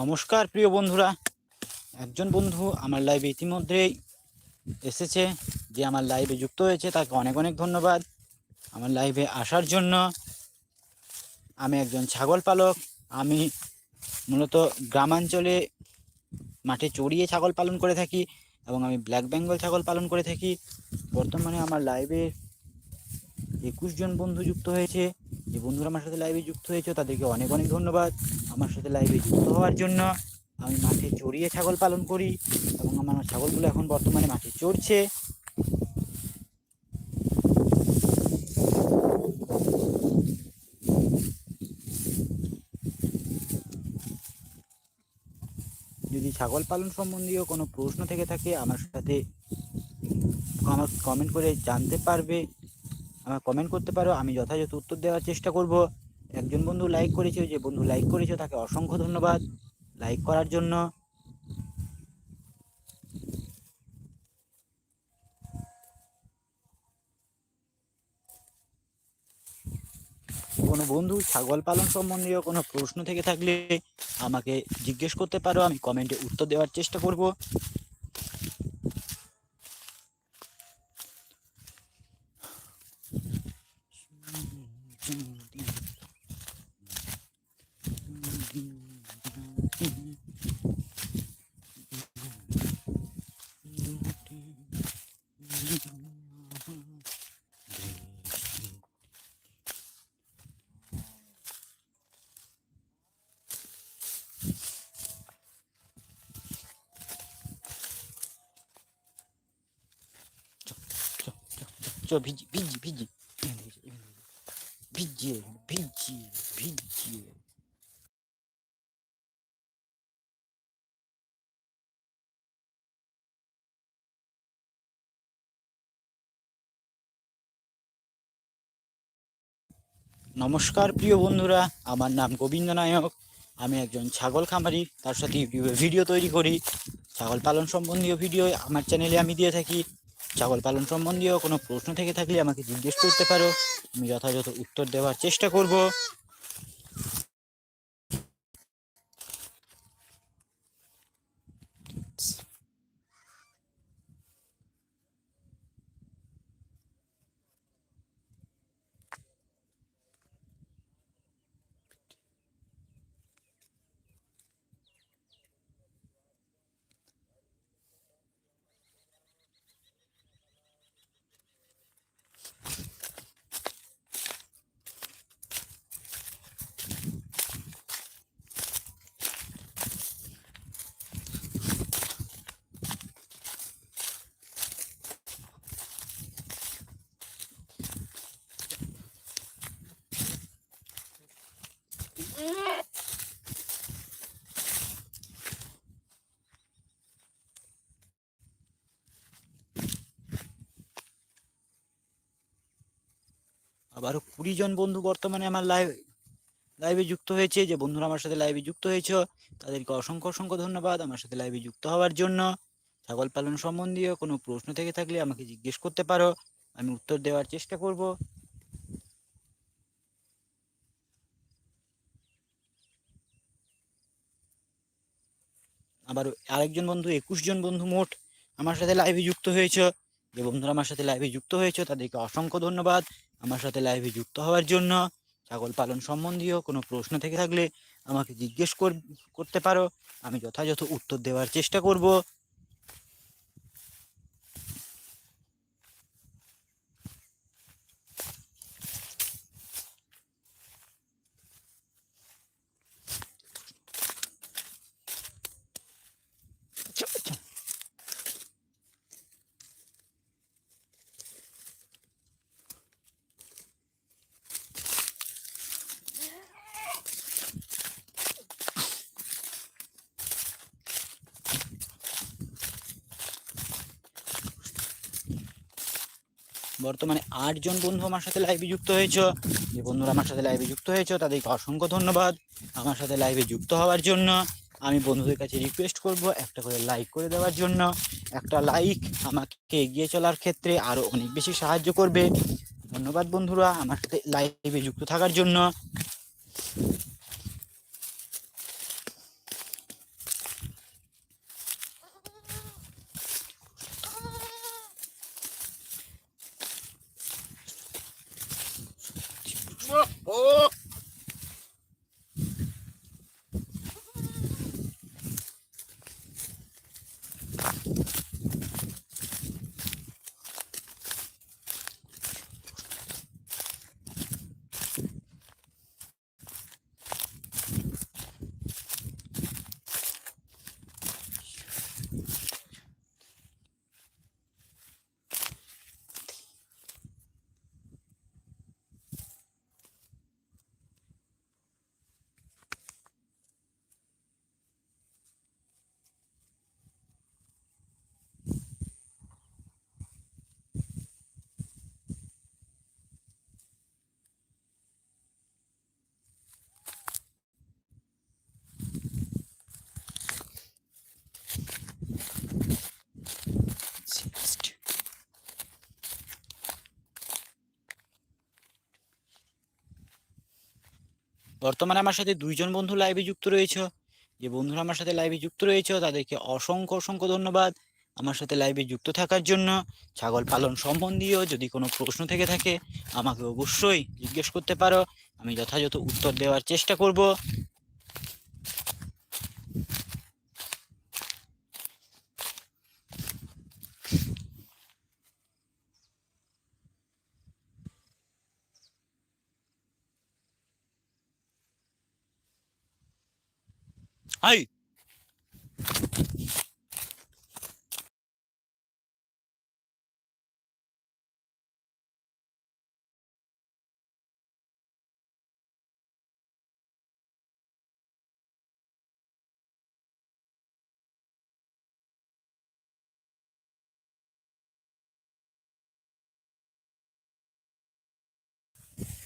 নমস্কার, প্রিয় বন্ধুরা। একজন বন্ধু আমার লাইভে ইতিমধ্যেই এসেছে, যে আমার লাইভে যুক্ত হয়েছে, তাকে অনেক অনেক ধন্যবাদ। আমার লাইভে আসার জন্য আমি একজন ছাগল পালক। আমি মূলত গ্রামাঞ্চলে মাঠে চড়িয়ে ছাগল পালন করে থাকি এবং আমি ব্ল্যাক বেঙ্গল ছাগল পালন করে থাকি। বর্তমানে আমার লাইভে একুশ জন বন্ধু যুক্ত হয়েছে। যে বন্ধুরা আমার সাথে লাইভে যুক্ত হয়েছে, তাদেরকে অনেক অনেক ধন্যবাদ। আমার সাথে লাইভে যুক্ত হওয়ার জন্য আমি মাঠে চড়িয়ে ছাগল পালন করি এবং আমার ছাগলগুলো এখন বর্তমানে মাঠে চড়ছে। যদি ছাগল পালন সম্বন্ধীয় কোনো প্রশ্ন থেকে থাকে, আমার সাথে আমার কমেন্ট করে জানতে পারবে। আমার কমেন্ট করতে পারো। আমি যথাযথ উত্তর দেওয়ার চেষ্টা করব। একজন বন্ধু লাইক করেছে, যে বন্ধু লাইক করেছে, তাকে অসংখ্য ধন্যবাদ লাইক করার জন্য। কোনো বন্ধু ছাগল পালন সম্বন্ধীয় কোনো প্রশ্ন থেকে থাকলে আমাকে জিজ্ঞেস করতে পারো। আমি কমেন্টে উত্তর দেওয়ার চেষ্টা করব। 走走走走，坐飞机飞机飞机。ভিজিয়ে ভিজিয়ে ভিজিয়ে নমস্কার, প্রিয় বন্ধুরা। আমার নাম গোবিন্দ নায়ক। আমি একজন ছাগল খামারি, তার সাথে ইউটিউবে ভিডিও তৈরি করি। ছাগল পালন সম্বন্ধীয় ভিডিও আমার চ্যানেলে আমি দিয়ে থাকি। ছাগল পালন সম্বন্ধীয় কোনো প্রশ্ন থেকে থাকলে আমাকে জিজ্ঞেস করতে পারো। আমি যথাযথ উত্তর দেওয়ার চেষ্টা করব। আবারও কুড়ি জন বন্ধু বর্তমানে আমার লাইভ লাইভে যুক্ত হয়েছে। যে বন্ধুরা আমার সাথে লাইভে যুক্ত হয়েছে, তাদেরকে অসংখ্য অসংখ্য ধন্যবাদ আমার সাথে লাইভে যুক্ত হওয়ার জন্য। ছাগল পালন সম্বন্ধীয় কোনো প্রশ্ন থেকে থাকলে আমাকে জিজ্ঞেস করতে পারো, আমি উত্তর দেওয়ার চেষ্টা করব। আবার আরেকজন বন্ধু, একুশ জন বন্ধু মোট আমার সাথে লাইভে যুক্ত হয়েছে। যে বন্ধুরা আমার সাথে লাইভে যুক্ত হয়েছে, তাদেরকে অসংখ্য ধন্যবাদ। আমার সাথে লাইভে যুক্ত হওয়ার জন্য, ছাগল পালন সম্বন্ধীয় কোনো প্রশ্ন থেকে থাকলে আমাকে জিজ্ঞেস কর- করতে পারো। আমি যথাযথ উত্তর দেওয়ার চেষ্টা করব। বর্তমানে আটজন বন্ধু আমার সাথে লাইভে যুক্ত হয়েছ। যে বন্ধুরা আমার সাথে লাইভে যুক্ত হয়েছ, তাদেরকে অসংখ্য ধন্যবাদ। আমার সাথে লাইভে যুক্ত হওয়ার জন্য, আমি বন্ধুদের কাছে রিকোয়েস্ট করব একটা করে লাইক করে দেওয়ার জন্য। একটা লাইক আমাকে এগিয়ে চলার ক্ষেত্রে আরও অনেক বেশি সাহায্য করবে। ধন্যবাদ বন্ধুরা, আমার সাথে লাইভে যুক্ত থাকার জন্য। おお বর্তমানে আমার সাথে দুইজন বন্ধু লাইভে যুক্ত রয়েছে। যে বন্ধুরা আমার সাথে লাইভে যুক্ত রয়েছে, তাদেরকে অসংখ্য অসংখ্য ধন্যবাদ আমার সাথে লাইভে যুক্ত থাকার জন্য। ছাগল পালন সম্বন্ধীয় যদি কোনো প্রশ্ন থেকে থাকে, আমাকে অবশ্যই জিজ্ঞেস করতে পারো। আমি যথাযথ উত্তর দেওয়ার চেষ্টা করব। হাই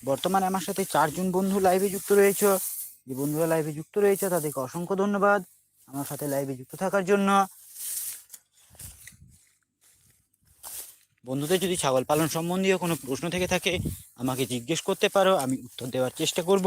বর্তমানে আমার সাথে চারজন বন্ধু লাইভে যুক্ত রয়েছে। যে বন্ধুরা লাইভে যুক্ত রয়েছে, তাদেরকে অসংখ্য ধন্যবাদ। আমার সাথে লাইভে যুক্ত থাকার জন্য। বন্ধুদের যদি ছাগল পালন সম্বন্ধীয় কোনো প্রশ্ন থেকে থাকে, আমাকে জিজ্ঞেস করতে পারো, আমি উত্তর দেওয়ার চেষ্টা করব।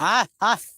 Ah, ah.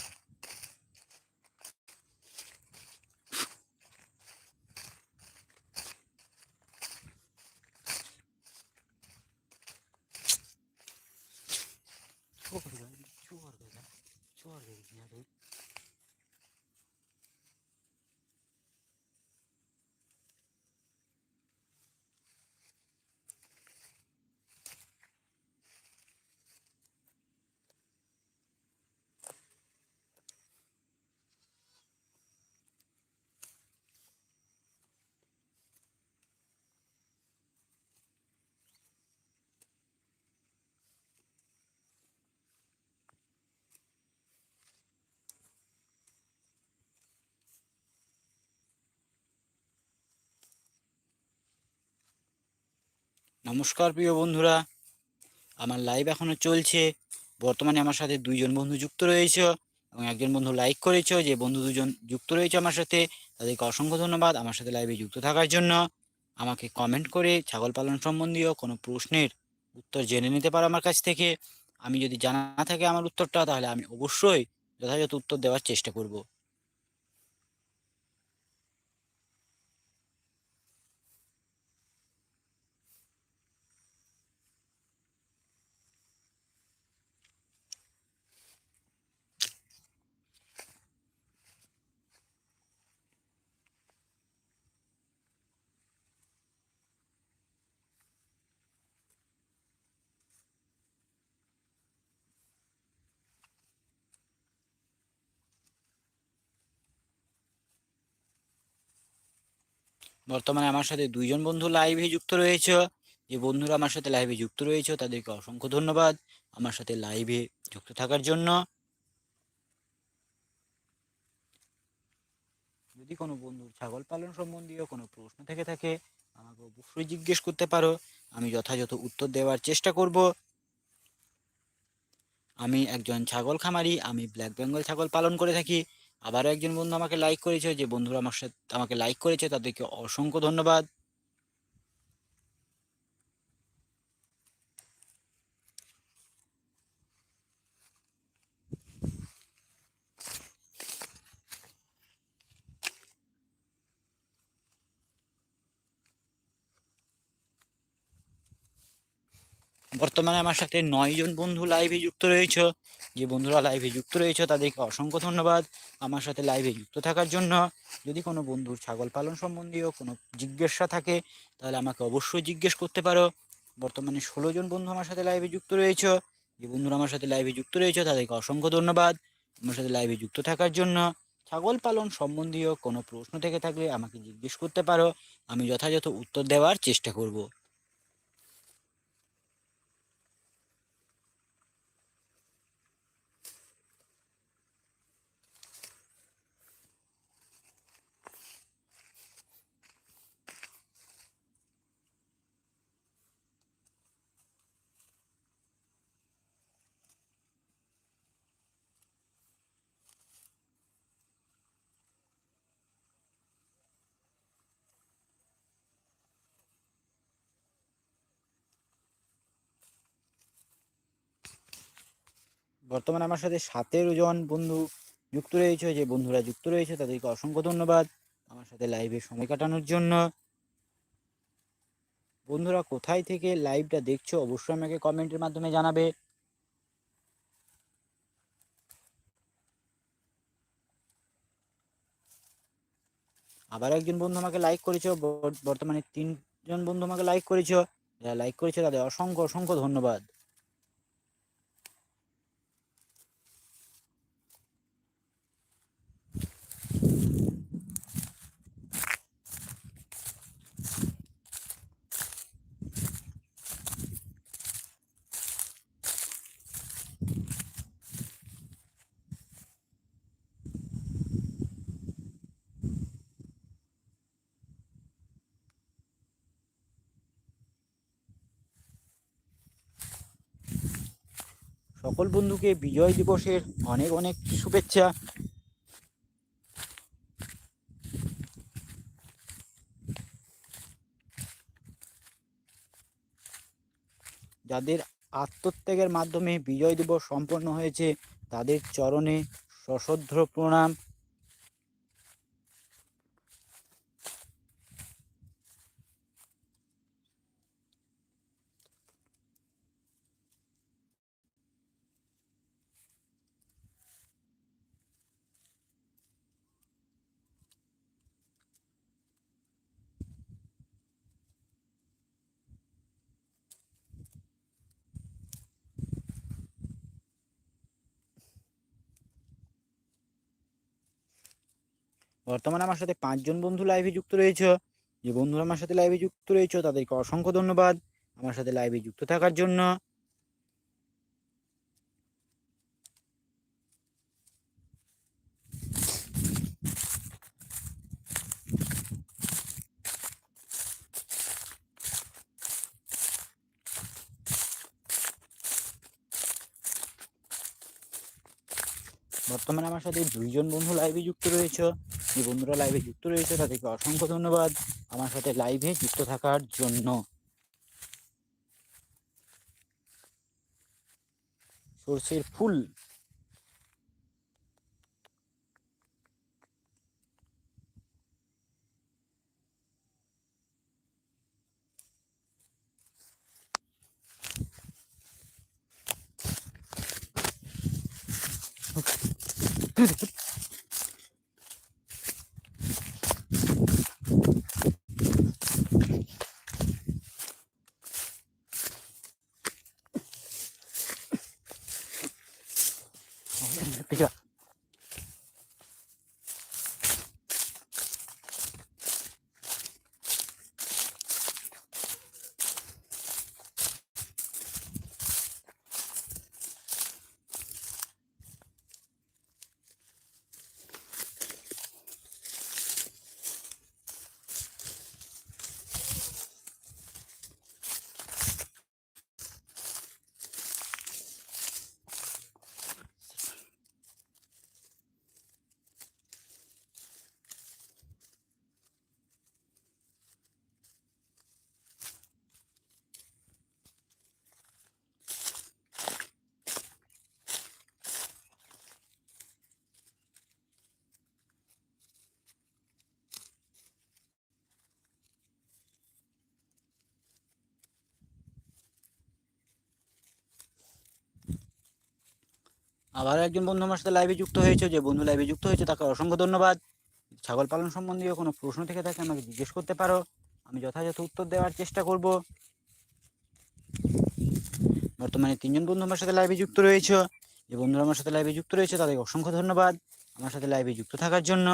নমস্কার প্রিয় বন্ধুরা। আমার লাইভ এখনও চলছে। বর্তমানে আমার সাথে দুইজন বন্ধু যুক্ত রয়েছে এবং একজন বন্ধু লাইক করেছে যে বন্ধু দুজন যুক্ত রয়েছে আমার সাথে। তাদেরকে অসংখ্য ধন্যবাদ আমার সাথে লাইভে যুক্ত থাকার জন্য। আমাকে কমেন্ট করে ছাগল পালন সম্বন্ধীয় কোনো প্রশ্নের উত্তর জেনে নিতে পারো আমার কাছ থেকে। আমি যদি জানা থাকে আমার উত্তরটা, তাহলে আমি অবশ্যই যথাযথ উত্তর দেওয়ার চেষ্টা করব। বর্তমানে আমার সাথে দুইজন বন্ধু লাইভে যুক্ত রয়েছে। যে বন্ধুরা আমার সাথে লাইভে যুক্ত রয়েছে, তাদেরকে অসংখ্য ধন্যবাদ আমার সাথে লাইভে যুক্ত থাকার জন্য। যদি কোনো বন্ধুর ছাগল পালন সম্বন্ধীয় কোনো প্রশ্ন থেকে থাকে, আমাকে অবশ্যই জিজ্ঞেস করতে পারো। আমি যথাযথ উত্তর দেওয়ার চেষ্টা করব। আমি একজন ছাগল খামারি, আমি ব্ল্যাক বেঙ্গল ছাগল পালন করে থাকি। আবারও একজন বন্ধু আমাকে লাইক করেছে, যে বন্ধুরা আমার সাথে আমাকে লাইক করেছে, তাদেরকে অসংখ্য ধন্যবাদ। বর্তমানে আমার সাথে নয় জন বন্ধু লাইভে যুক্ত রয়েছ। যে বন্ধুরা লাইভে যুক্ত রয়েছে, তাদেরকে অসংখ্য ধন্যবাদ আমার সাথে লাইভে যুক্ত থাকার জন্য। যদি কোনো বন্ধুর ছাগল পালন সম্বন্ধীয় কোনো জিজ্ঞাসা থাকে, তাহলে আমাকে অবশ্যই জিজ্ঞেস করতে পারো। বর্তমানে ষোলো জন বন্ধু আমার সাথে লাইভে যুক্ত রয়েছ। যে বন্ধুরা আমার সাথে লাইভে যুক্ত রয়েছে, তাদেরকে অসংখ্য ধন্যবাদ আমার সাথে লাইভে যুক্ত থাকার জন্য। ছাগল পালন সম্বন্ধীয় কোনো প্রশ্ন থেকে থাকলে আমাকে জিজ্ঞেস করতে পারো। আমি যথাযথ উত্তর দেওয়ার চেষ্টা করব। বর্তমানে আমার সাথে সতেরো জন বন্ধু যুক্ত রয়েছে, যে বন্ধুরা যুক্ত রয়েছে তাদেরকে অসংখ্য ধন্যবাদ আমার সাথে লাইভে সময় কাটানোর জন্য। বন্ধুরা, কোথায় থেকে লাইভটা দেখছ অবশ্যই আমাকে কমেন্টের মাধ্যমে জানাবে। আবার একজন বন্ধু আমাকে লাইক করেছ, বর্তমানে তিনজন বন্ধু আমাকে লাইক করেছ। যারা লাইক করেছে তাদের অসংখ্য অসংখ্য ধন্যবাদ। সকল বন্ধুকে বিজয় দিবসের অনেক অনেক শুভেচ্ছা। যাদের আত্মত্যাগের মাধ্যমে বিজয় দিবস সম্পন্ন হয়েছে, তাদের চরণে সশ্রদ্ধ প্রণাম। বর্তমানে আমার সাথে পাঁচজন বন্ধু লাইভে যুক্ত রয়েছে। যে বন্ধুরা আমার সাথে লাইভে যুক্ত রয়েছে, তাদেরকে অসংখ্য ধন্যবাদ আমার সাথে লাইভে যুক্ত থাকার জন্য। বর্তমানে আমার সাথে দুইজন বন্ধু লাইভে যুক্ত রয়েছে। যে বন্ধুরা লাইভে যুক্ত রয়েছে, তাদেরকে অসংখ্য ধন্যবাদ আমার সাথে লাইভে যুক্ত থাকার জন্য। সর্ষের ফুল। আবার একজন বন্ধু আমার সাথে লাইভে যুক্ত হয়েছে, যে বন্ধু লাইভে যুক্ত হয়েছে, তাকে অসংখ্য ধন্যবাদ। ছাগল পালন সম্বন্ধীয় কোনো প্রশ্ন থেকে থাকে আমাকে জিজ্ঞেস করতে পারো। আমি যথাযথ উত্তর দেওয়ার চেষ্টা করব। বর্তমানে তিনজন বন্ধু আমার সাথে লাইভে যুক্ত রয়েছে। যে বন্ধুরা আমার সাথে লাইভে যুক্ত রয়েছে, তাদেরকে অসংখ্য ধন্যবাদ আমার সাথে লাইভে যুক্ত থাকার জন্য।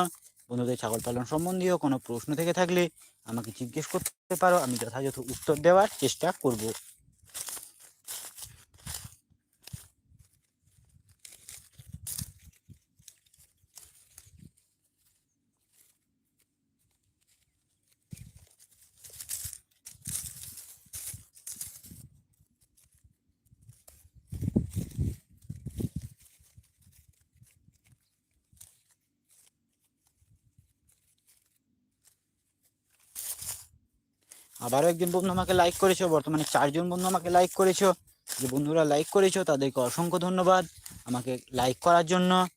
বন্ধুদের ছাগল পালন সম্বন্ধীয় কোনো প্রশ্ন থেকে থাকলে আমাকে জিজ্ঞেস করতে পারো। আমি যথাযথ উত্তর দেওয়ার চেষ্টা করব। আবারও একজন বন্ধু আমাকে লাইক করেছ, বর্তমানে চারজন বন্ধু আমাকে লাইক করেছ। যে বন্ধুরা লাইক করেছ, তাদেরকে অসংখ্য ধন্যবাদ। আমাকে লাইক করার জন্য।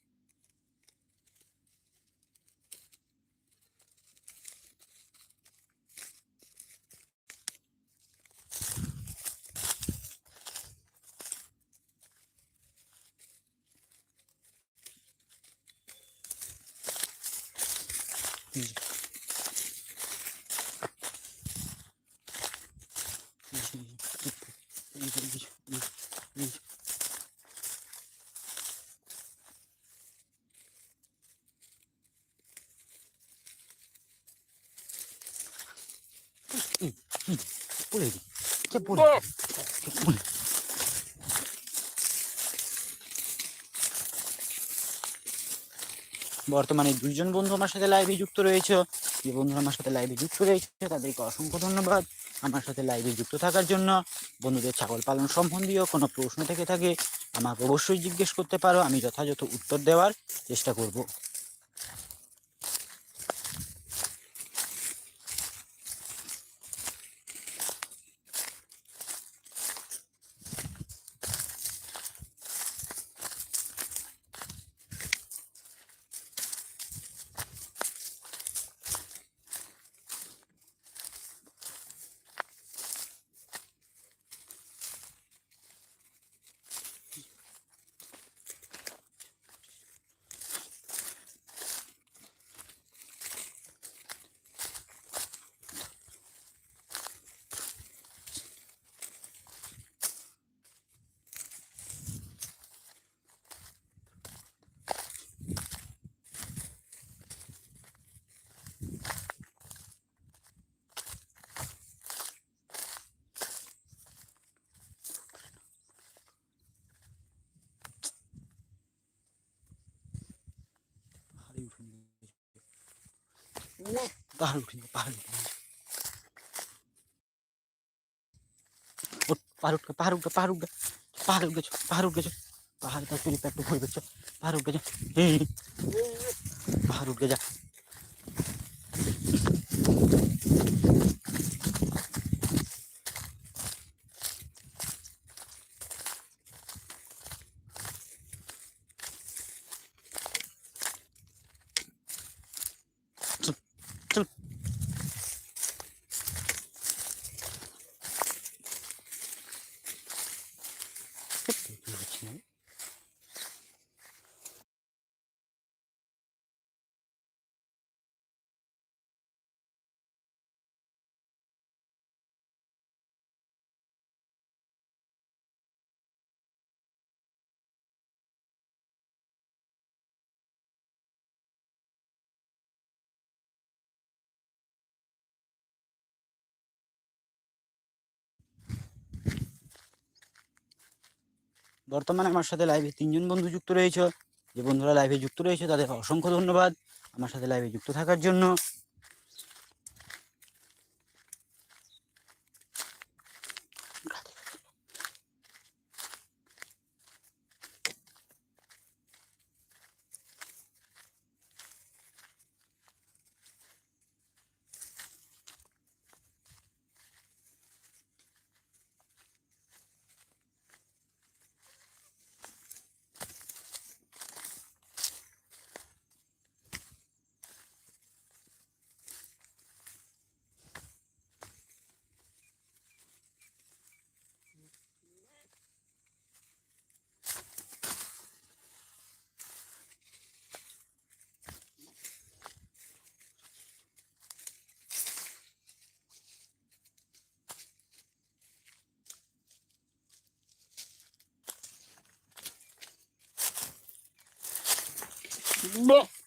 পড়ে কে পড়ে বর্তমানে দুইজন বন্ধু আমার সাথে লাইভে যুক্ত রয়েছে। যে বন্ধু আমার সাথে লাইভে যুক্ত রয়েছে। তাদেরকে অসংখ্য ধন্যবাদ। আমার সাথে লাইভে যুক্ত থাকার জন্য। বন্ধুদের ছাগল পালন সম্বন্ধীয় কোনো প্রশ্ন থেকে থাকে, আমাকে অবশ্যই জিজ্ঞেস করতে পারো। আমি যথাযথ উত্তর দেওয়ার চেষ্টা করব। 다리 굽히는 거지. 우와, 다리 बाहर उठ बाहर उठ उठ गए बाहर उठ गए बाहर तक तेरी तो कोई बच्चा बाहर उठ गए उठ जा বর্তমানে আমার সাথে লাইভে তিনজন বন্ধু যুক্ত রয়েছে। যে বন্ধুরা লাইভে যুক্ত রয়েছে তাদের অসংখ্য ধন্যবাদ। আমার সাথে লাইভে যুক্ত থাকার জন্য। এখন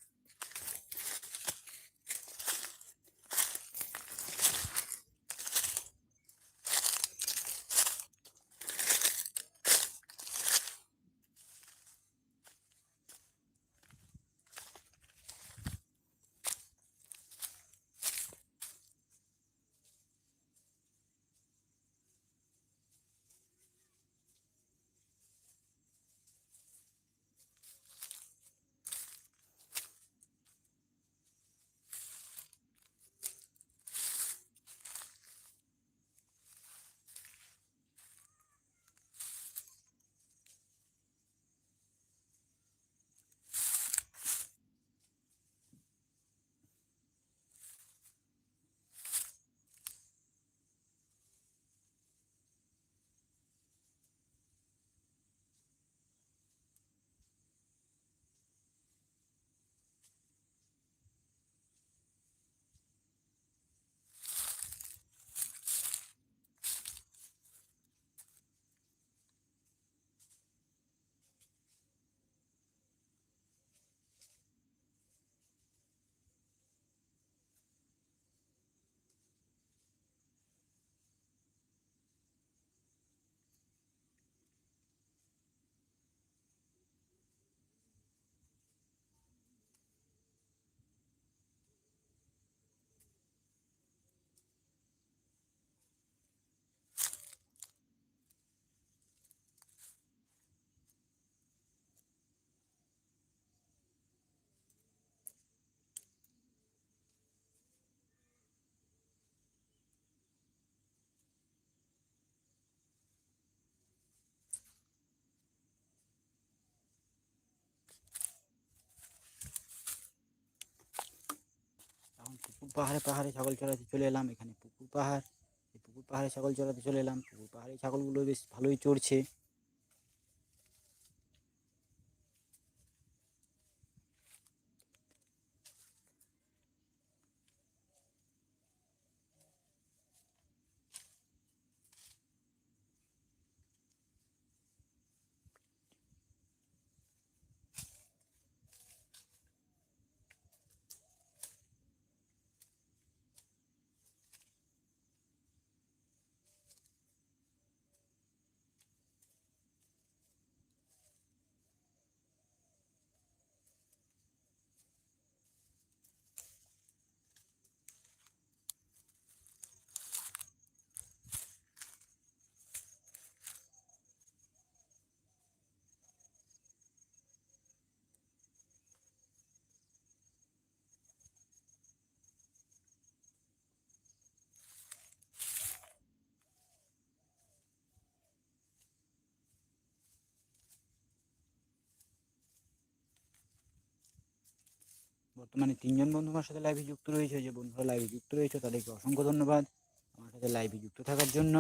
পাহাড়ে পাহাড়ে ছাগল চড়াতে চলে এলাম। এখানে পুকুর পাহাড়। এই পুকুর পাহাড়ে ছাগল চড়াতে চলে এলাম। পুকুর পাহাড়ে ছাগলগুলো বেশ ভালোই চড়ছে। বর্তমানে তিনজন বন্ধু আমার সাথে লাইভে যুক্ত রয়েছে, যে বন্ধুরা লাইভে যুক্ত রয়েছে তাদেরকে অসংখ্য ধন্যবাদ। আমার সাথে লাইভে যুক্ত থাকার জন্য।